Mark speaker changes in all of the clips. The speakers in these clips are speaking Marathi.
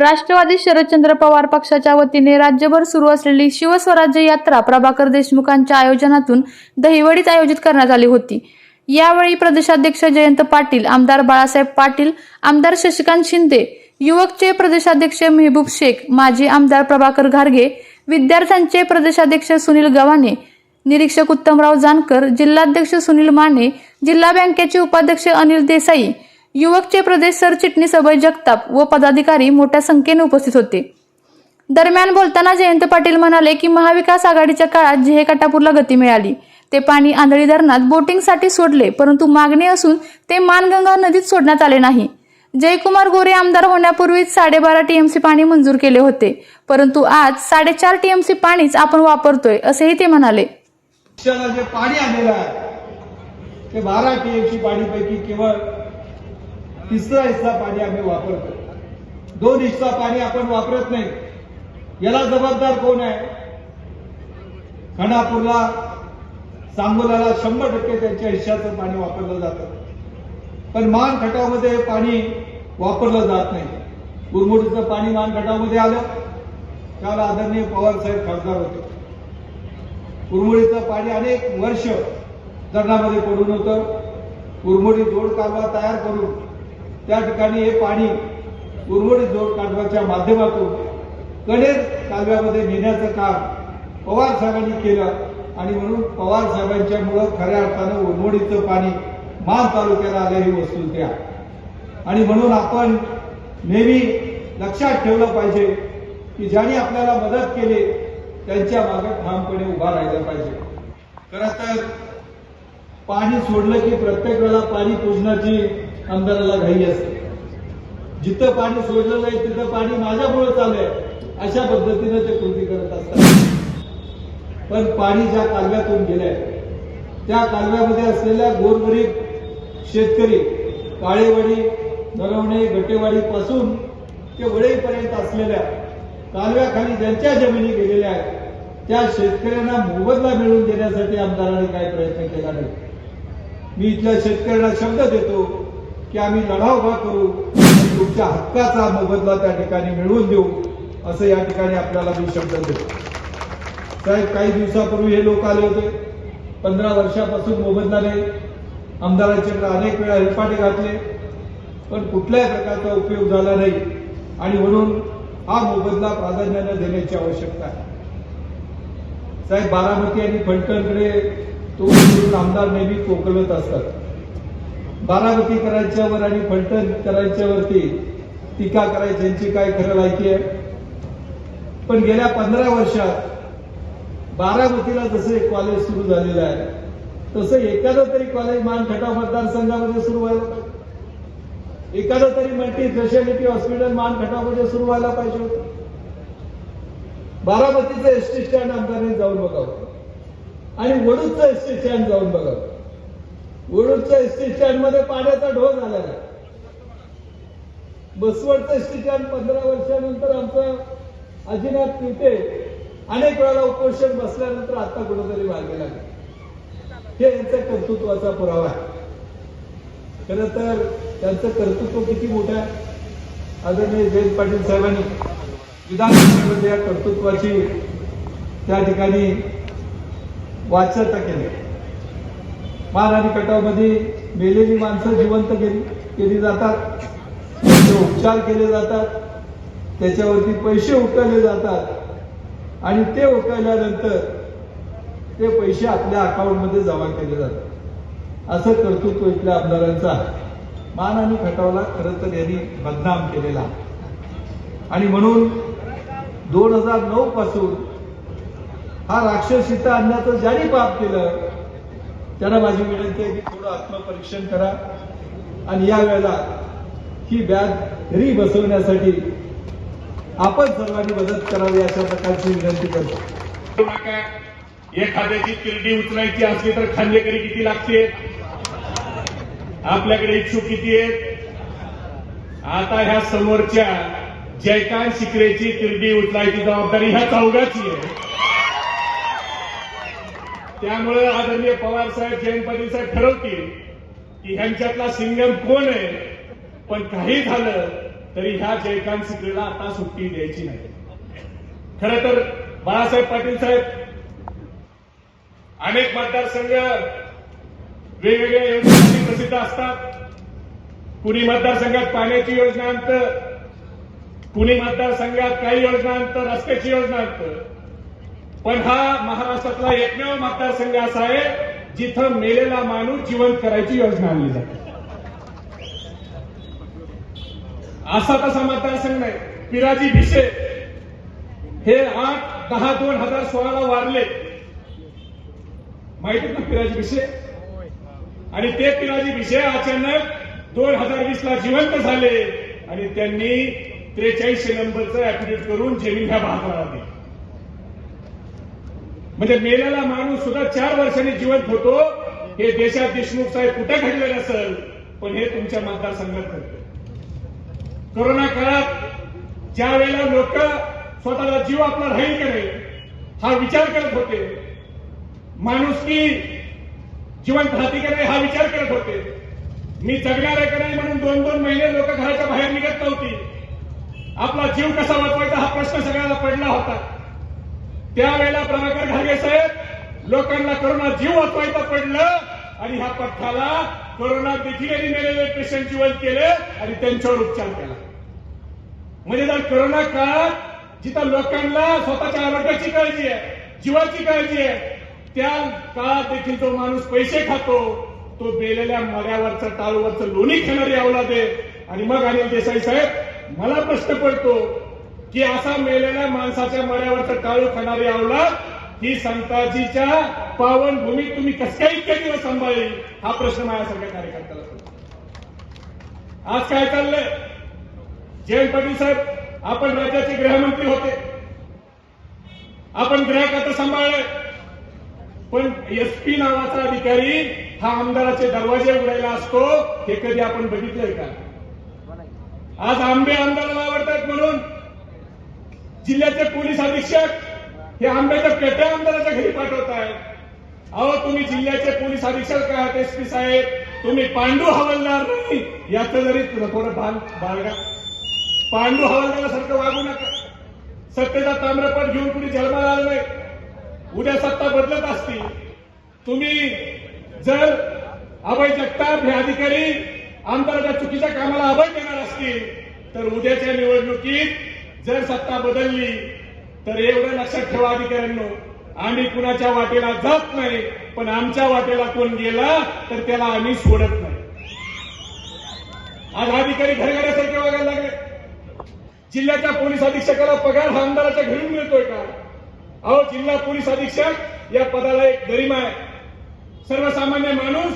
Speaker 1: राष्ट्रवादी शरदचंद्र पवार पक्षाच्या वतीने राज्यभर सुरू असलेली शिवस्वराज्य यात्रा प्रभाकर देशमुखांच्या आयोजनातून दहिवडीत आयोजित करण्यात आली होती. यावेळी प्रदेशाध्यक्ष जयंत पाटील आमदार बाळासाहेब पाटील आमदार शशिकांत शिंदे युवकचे प्रदेशाध्यक्ष मेहबूब शेख माजी आमदार प्रभाकर घारगे विद्यार्थ्यांचे प्रदेशाध्यक्ष सुनील गव्हाणे निरीक्षक उत्तमराव जानकर जिल्हाध्यक्ष सुनील माने जिल्हा बँकेचे उपाध्यक्ष अनिल देसाई युवकचे प्रदेश सरचिटणीस अभय जगताप व पदाधिकारी मोठ्या संख्येने उपस्थित होते. दरम्यान बोलताना जयंत पाटील म्हणाले की महाविकास आघाडीच्या काळात जिहे काटापूरला गती मिळाली ते पाणी आंधळी धरणात बोटिंगसाठी सोडले परंतु मागणी असून ते मानगंगा नदीत सोडण्यात आले नाही. जयकुमार गोरे आमदार होण्यापूर्वीच साडेबारा टीएमसी पाणी मंजूर केले होते परंतु आज साडेचार टीएमसी पाणीच आपण वापरतोय असेही ते म्हणाले.
Speaker 2: जे पाणी आलेलं आहे ते बारा टीएमसी पाणीपैकी केवळ तिसरा हिस्सा पाणी आम्ही वापरतो. दोन हिस्सा पाणी आपण वापरत नाही. याला जबाबदार कोण आहे? खानापूरला सांगोलाला शंभर टक्के त्यांच्या हिश्याचं पाणी वापरलं जातं. पण मान खटावमध्ये पाणी वापरलं जात नाही. कुरमुडीचं पाणी मान खटामध्ये आलं त्याला आदरणीय पवार साहेब खासदार होते. उरमुडीचं पाणी अनेक वर्ष धरणामध्ये पडून होतं. उरमुडी जोड कालवा तयार करून त्या ठिकाणी हे पाणी उर्वरित जोड कालव्याच्या माध्यमातून कडेर कालव्यामध्ये नेण्याचं काम पवार साहेबांनी केलं आणि म्हणून पवार साहेबांच्यामुळं खऱ्या अर्थानं उरमोडीचं पाणी मान तालुक्याला आलं ही वस्तुस्थिती आहे आणि म्हणून आपण नेहमी लक्षात ठेवलं पाहिजे की ज्यांनी आपल्याला मदत केली त्यांच्या मागे ठामपणे उभा राहिलं पाहिजे. खरं तर पाणी सोडलं की प्रत्येक वेळेला पाणी पुजण्याची आमदाराला घाई असते. जिथं पाणी सोडलं नाही तिथं पाणी माझ्यामुळे चालू आहे. अशा पद्धतीनं ते कृती करत असतात. पण पाणी ज्या कालव्यातून गेलंय त्या कालव्यामध्ये असलेल्या गोरगरीब शेतकरी काळेवाडी नरवणे गटेवाडी पासून ते वडईपर्यंत असलेल्या कालव्याखाली ज्यांच्या जमिनी गेलेल्या आहेत त्या शेतकऱ्यांना मोबदला मिळवून देण्यासाठी आमदारांनी काय प्रयत्न केला नाही. मी इथल्या शेतकऱ्यांना शब्द देतो की आम्ही लढा उभा करू तुमच्या हक्काचा मोबदला त्या ठिकाणी मिळवून देऊ असं या ठिकाणी आपल्याला मी शब्द देतो. साहेब काही दिवसापूर्वी हे लोक आले होते. पंधरा वर्षापासून मोबदलाने आमदारांच्याकडे अनेक वेळा हेलपाटे घातले पण कुठल्याही प्रकारचा उपयोग झाला नाही. आणि म्हणून हा मोबदला प्राधान्यानं देण्याची आवश्यकता आहे. साहेब बारामती आणि फलटणकडे तो आमदार नेहमी कोकलत असतात. बारामती करायच्यावर आणि फलटण करायच्यावरती टीका करायची यांची काय खरं लायकी आहे? पण गेल्या पंधरा वर्षात बारामतीला जसं एक कॉलेज सुरू झालेलं आहे तसं एखादं तरी कॉलेज मानखटाव मतदारसंघामध्ये सुरू व्हायला पाहिजे. एखादं तरी मल्टी स्पेशालिटी हॉस्पिटल मानखटावमध्ये सुरू व्हायला पाहिजे. होतं बारामतीचं एसटी स्टँड आमदारांनी जाऊन बघावं. आणि वडूदचं एसटी स्टँड जाऊन बघावं. उरुडच्या एसटी स्टँडमध्ये पाण्याचा ढोल झालेला बसवडचं एसटी स्टँड पंधरा वर्षानंतर आमचं अजिनाथ पिटे अनेक वेळाला उपोषण बसल्यानंतर आता कुठेतरी मागे लागले. हे यांच्या कर्तृत्वाचा पुरावा आहे. खरं तर त्यांचं कर्तृत्व किती मोठं आहे? आदरणीय जयंत पाटील साहेबांनी विधानसभेमध्ये या कर्तृत्वाची त्या ठिकाणी वाचता केली. मान आणि कटावमध्ये मेलेली माणसं जिवंत केली केली जातात. त्याचे उपचार केले जातात. त्याच्यावरती पैसे उकळले जातात. आणि ते उकळल्यानंतर ते पैसे आपल्या अकाउंटमध्ये जमा केले जातात. असं कर्तृत्व इथल्या आमदारांचा मान आणि खटावला खरं तर यांनी बदनाम केलेला आणि म्हणून दोन हजार नऊ पासून हा राक्षस इथं आणण्याचं ज्यांनी पाप केलं त्यांना माझी विनंती आहे की थोडं आत्मपरीक्षण करा. आणि या वेळेला ही बॅग घरी बसवण्यासाठी आपण सर्वांनी मदत करावी अशा प्रकारची विनंती करतो.
Speaker 3: एखाद्याची किरडी उचलायची असली तर खांदेकरी किती लागते? आपल्याकडे इच्छुक किती आहेत? आता ह्या समोरच्या जयकांत शिकरेची किरडी उचलायची जबाबदारी ह्या चौघाची आहे. त्यामुळे आदरणीय पवार साहेब जयंत पाटील साहेब ठरवतील की ह्यांच्यातला सिंगम कोण आहे? पण काही झालं तरी ह्या जयकांत सिकरेला आता सुट्टी द्यायची नाही. खर तर बाळासाहेब पाटील साहेब अनेक मतदारसंघ वेगवेगळ्या योजनांनी प्रसिद्ध असतात. कुणी मतदारसंघात पाण्याची योजना आणतं कुणी मतदारसंघात काही योजना आणतं रस्त्याची योजना आणतं. पण हा महाराष्ट्रातला एकमेव मतदारसंघ असा आहे जिथं मेलेला माणूस जिवंत करायची योजना आणली जाते. असा तसा मतदारसंघ नाही. पिराजी भिसे हे आठ दहा दोन हजार सोळाला वारले. माहिती ना पिराजी भिसे? आणि ते पिराजी भिसे अचानक दोन हजार वीस ला जिवंत झाले आणि त्यांनी त्रेचाळीसशे नंबरचं ऍफिडेव्हिट करून जमीन ह्या भागाला दिली. म्हणजे मेलेला माणूस सुद्धा चार वर्षांनी जिवंत होतो. हे देशात देशमुख साहेब कुठे घडलेलं असेल? पण हे तुमच्या मतदारसंघात घडतं कोरोना काळात ज्या वेळेला लोक स्वतःला जीव आपला राहील करेल नाही हा विचार करत होते. माणूस की जिवंत हाती करेल नाही हा विचार करत होते. मी जगणार आहे का नाही म्हणून दोन दोन महिने लोक घराच्या बाहेर निघत नव्हती. आपला जीव कसा वाचवायचा हा प्रश्न सगळ्याला पडला होता. त्यावेळेला प्रभाकर घागे साहेब लोकांना करोना जीव वाचवायचा पडलं आणि ह्या पथ्याला कोरोना देखील मेलेले पेशंट जिवंत केले आणि त्यांच्यावर उपचार केला. म्हणजे जर कोरोना काळात जिथं लोकांना स्वतःच्या आरोग्याची काळजी आहे जीवाची काळजी आहे त्या काळात देखील जो माणूस पैसे खातो तो बेलेल्या मऱ्यावरचं टाळूवरचं लोणी खाणारी अवलाद आहे आणि मग अनिल देसाई साहेब मला प्रश्न पडतो की असा मेलेल्या माणसाच्या मऱ्यावरचं काळ खाणारी अवलाद ही संताजीच्या पावन भूमी तुम्ही कस काय इतके दिवस सांभाळली हा प्रश्न माझ्यासारख्या कार्यकर्त्याला आज काय चाललंय? जयंत पाटील साहेब आपण राज्याचे गृहमंत्री होते. आपण गृह खातं सांभाळलंय. पण एसपी नावाचा अधिकारी हा आमदाराचे दरवाजे उघडायला असतो हे कधी आपण बघितलंय का? आज आंबे आमदाराला आवडतात म्हणून जिल्ह्याचे पोलीस अधीक्षक हे आंब्याच्या पेट्या आमदाराच्या घरी पाठवत आहेत अहो तुम्ही जिल्ह्याचे पोलीस अधीक्षक आहात एसपी साहेब? तुम्ही पांडू हवालदार नाही. याच जरी थोडं बाल बाळगा. पांडू हवालदारासारखं वागू नका. सत्तेचा ताम्रपट घेऊन कुणी जन्माला आलं नाही. उद्या सत्ता बदलत असतील. तुम्ही जर अभय जगताप हे अधिकारी आमदाराच्या चुकीच्या कामाला अभय देणार असतील तर उद्याच्या निवडणुकीत जर सत्ता बदलली तर एवढं लक्षात ठेवा अधिकाऱ्यांनो आम्ही कुणाच्या वाटेला जात नाही पण आमच्या वाटेला कोण गेला तर त्याला आम्ही सोडत नाही. आज अधिकारी घरगड्यासारखे वागायला लागले. जिल्ह्याच्या पोलीस अधीक्षकाला पगार हा आमदाराच्या घरी मिळतोय का? अहो जिल्हा पोलीस अधीक्षक या पदाला एक गरिमा आहे. सर्वसामान्य माणूस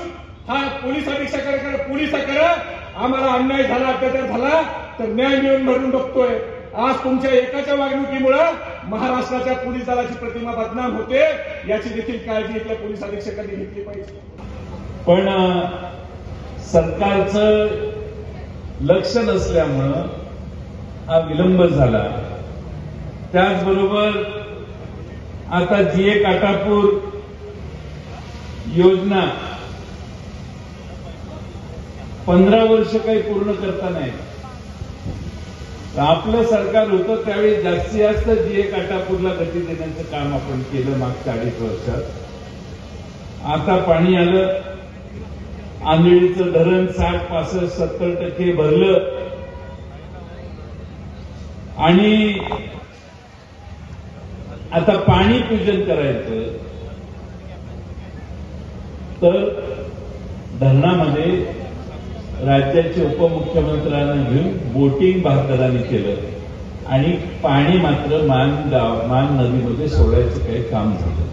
Speaker 3: हा पोलीस अधीक्षकाकडे पोलिसाकडे आम्हाला अन्याय झाला अत्याचार झाला तर न्याय मिळून भरून बघतोय. आज तुमच्या एकाच्या वागणुकीमुळे महाराष्ट्राच्या पोलीस दलाची प्रतिमा बदनाम होते याची देखील काळजी इथल्या पोलीस अधीक्षकांनी घेतली पाहिजे.
Speaker 4: पण सरकारचं लक्ष नसल्यामुळं हा विलंब झाला. त्याचबरोबर आता जी ए काटापूर योजना पंधरा वर्ष काही पूर्ण करता नाही आपलं सरकार होतं त्यावेळी जास्तीत जास्त जी एक काटापूरला गती देण्याचं काम आपण केलं मागच्या अडीच वर्षात. आता पाणी आलं आंधळीचं धरण साठ पासष्ट सत्तर टक्के भरलं. आणि आता पाणी पूजन करायचं तर धरणामध्ये राज्याचे उपमुख्यमंत्र्यांना घेऊन बोटिंग बहादरांनी केलं. आणि पाणी मात्र मान गाव मान नदीमध्ये सोडायचं काही काम झालं.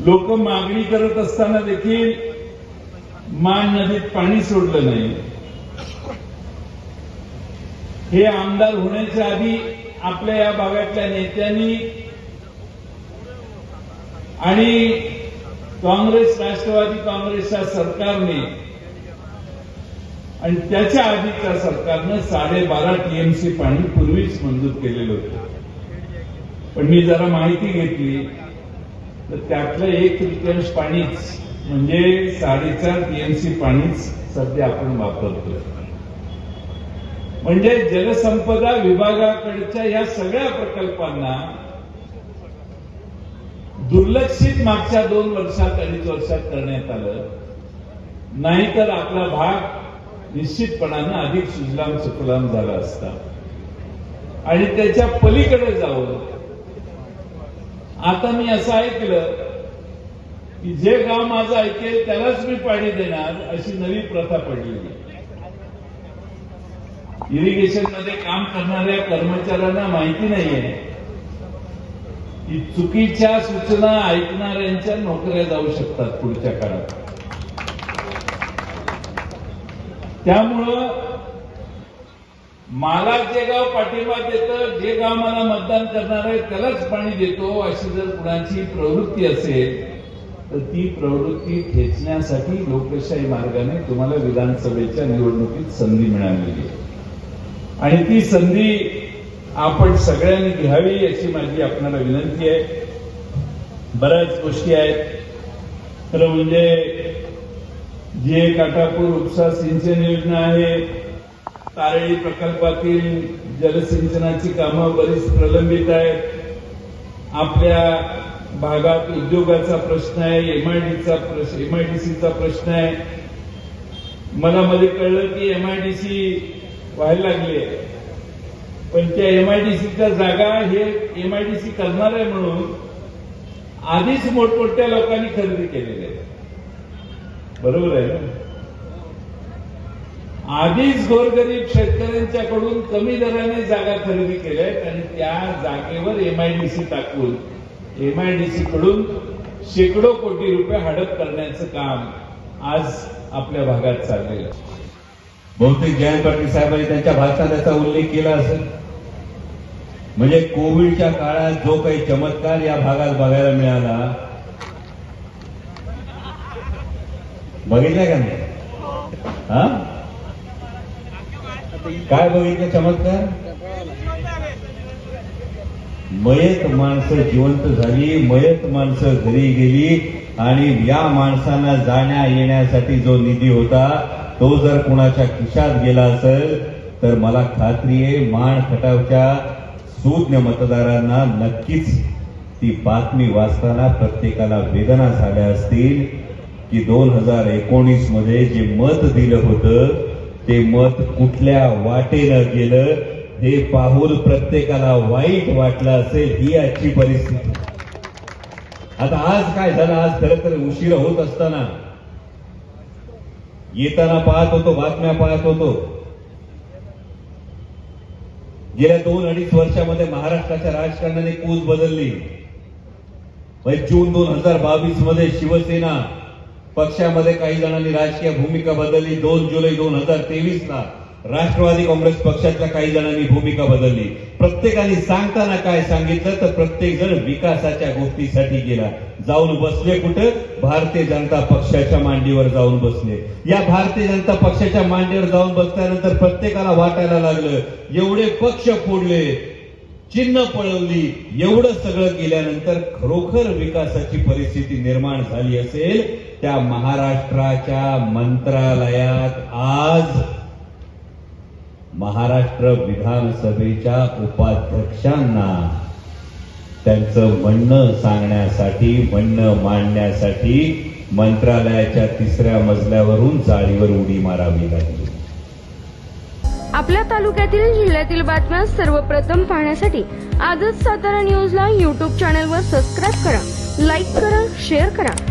Speaker 4: लोक मागणी करत असताना देखील मान नदीत पाणी सोडलं नाही. हे आमदार होण्याच्या आधी आपल्या या भागातल्या नेत्यांनी आणि काँग्रेस राष्ट्रवादी काँग्रेसच्या सरकारने आणि त्याच्या आधीच्या सरकारनं साडेबारा टीएमसी पाणी पूर्वीच मंजूर केलेलं होतं. पण मी जरा माहिती घेतली तर त्यातलं एक तृतीयांश पाणीच म्हणजे साडेचार टीएमसी पाणीच सध्या आपण वापरतोय. म्हणजे जलसंपदा विभागाकडच्या या सगळ्या प्रकल्पांना दुर्लक्षित मागच्या दोन वर्षात अडीच वर्षात करण्यात आलं. नाहीतर आपला भाग निश्चितपणानं अधिक सुजलाम सुफलाम झाला असता. आणि त्याच्या पलीकडे जाऊन आता मी असं ऐकलं की जे गाव माझं ऐकेल त्यालाच मी पाणी देणार अशी नवी प्रथा पडलेली इरिगेशनमध्ये काम करणाऱ्या कर्मचाऱ्यांना माहिती नाहीये की चुकीच्या सूचना ऐकणाऱ्यांच्या नोकऱ्या जाऊ शकतात पुढच्या काळात. त्यामुळं मला जे गाव पाठिंबा देतं जे गाव मला मतदान करणार आहे त्यालाच पाणी देतो अशी जर कुणाची प्रवृत्ती असेल तर ती प्रवृत्ती खेचण्यासाठी लोकशाही मार्गाने तुम्हाला विधानसभेच्या निवडणुकीत संधी मिळालेली आणि ती संधी आपण सगळ्यांनी घ्यावी याची माझी आपल्याला विनंती आहे. बऱ्याच गोष्टी आहेत. खरं म्हणजे जे काठापूर काटापूर उपसा सिंचन योजना आहे तारळी प्रकल्पातील जलसिंचनाची कामं बरीच प्रलंबित आहेत. आपल्या भागात उद्योगाचा प्रश्न आहे एमआयडीचा प्रश्न एमआयडीसीचा प्रश्न आहे. मला मध्ये कळलं की एमआयडीसी व्हायला लागली आहे. पण त्या एमआयडीसीच्या जागा हे एमआयडीसी करणार आहे म्हणून आधीच मोठमोठ्या लोकांनी खरेदी केलेल्या आहे बरोबर आहे ना? आधीच गोरगरीब शेतकऱ्यांच्याकडून कमी दराने जागा खरेदी केल्या आहेत आणि त्या जागेवर एमआयडीसी टाकून एमआयडीसी कडून शेकडो कोटी रुपये हडप करण्याचं काम आज आपल्या भागात चाललेलं आहे.
Speaker 5: बहुतेक जयंत पाटील साहेबांनी त्यांच्या भाषणात त्याचा उल्लेख केला असेल. म्हणजे कोविडच्या काळात जो काही चमत्कार या भागात बघायला मिळाला बघितलंय का नाही? हा? काय बघितलं चमत्कार? मयत माणसं जिवंत झाली मयत माणसं घरी गेली आणि या माणसांना जाण्या येण्यासाठी जो निधी होता तो जर कुणाच्या खिशात गेला असेल तर मला खात्री आहे माण खटावच्या सूज्ञ मतदारांना नक्कीच ती बातमी वाचताना प्रत्येकाला वेदना झाल्या असतील. की दोन हजार एकोणीसमध्ये जे मत दिलं होतं ते मत कुठल्या वाटेनं गेलं? हे पाहून प्रत्येकाला वाईट वाटलं असेल ही आजची परिस्थिती. आता आज काय झालं? आज खरं तर उशीर होत असताना. येताना पाहत होतो बातम्या पाहत होतो. गेल्या दोन अडीच वर्षामध्ये महाराष्ट्राच्या राजकारणाने कूच बदलली. म्हणजे जून दोन हजार बावीसमध्ये शिवसेना पक्षामध्ये काही जणांनी राजकीय भूमिका बदलली. दोन जुलै दोन हजार तेवीस ला राष्ट्रवादी काँग्रेस पक्षातल्या काही जणांनी भूमिका बदलली. प्रत्येकाने सांगताना काय सांगितलं तर प्रत्येक जण विकासाच्या गोष्टीसाठी गेला. जाऊन बसले कुठं? भारतीय जनता पक्षाच्या मांडीवर जाऊन बसले. या भारतीय जनता पक्षाच्या मांडीवर जाऊन बसल्यानंतर प्रत्येकाला वाटायला लागलं एवढे पक्ष फोडले चिन्ह पळवली एवढं सगळं केल्यानंतर खरोखर विकासाची परिस्थिती निर्माण झाली असेल त्या महाराष्ट्राच्या मंत्रालयात आज महाराष्ट्र विधानसभेच्या उपाध्यक्षांना त्यांचं म्हणणं सांगण्यासाठी म्हणणं मांडण्यासाठी मंत्रालयाच्या तिसऱ्या मजल्यावरून जाळीवर उडी मारावी लागली.
Speaker 6: आपल्या तालुक्यातील जिल्ह्यातील बातम्या सर्वप्रथम पाहण्यासाठी आजच सातारा न्यूजला यूट्यूब चॅनलवर सबस्क्राईब करा लाईक करा शेअर करा.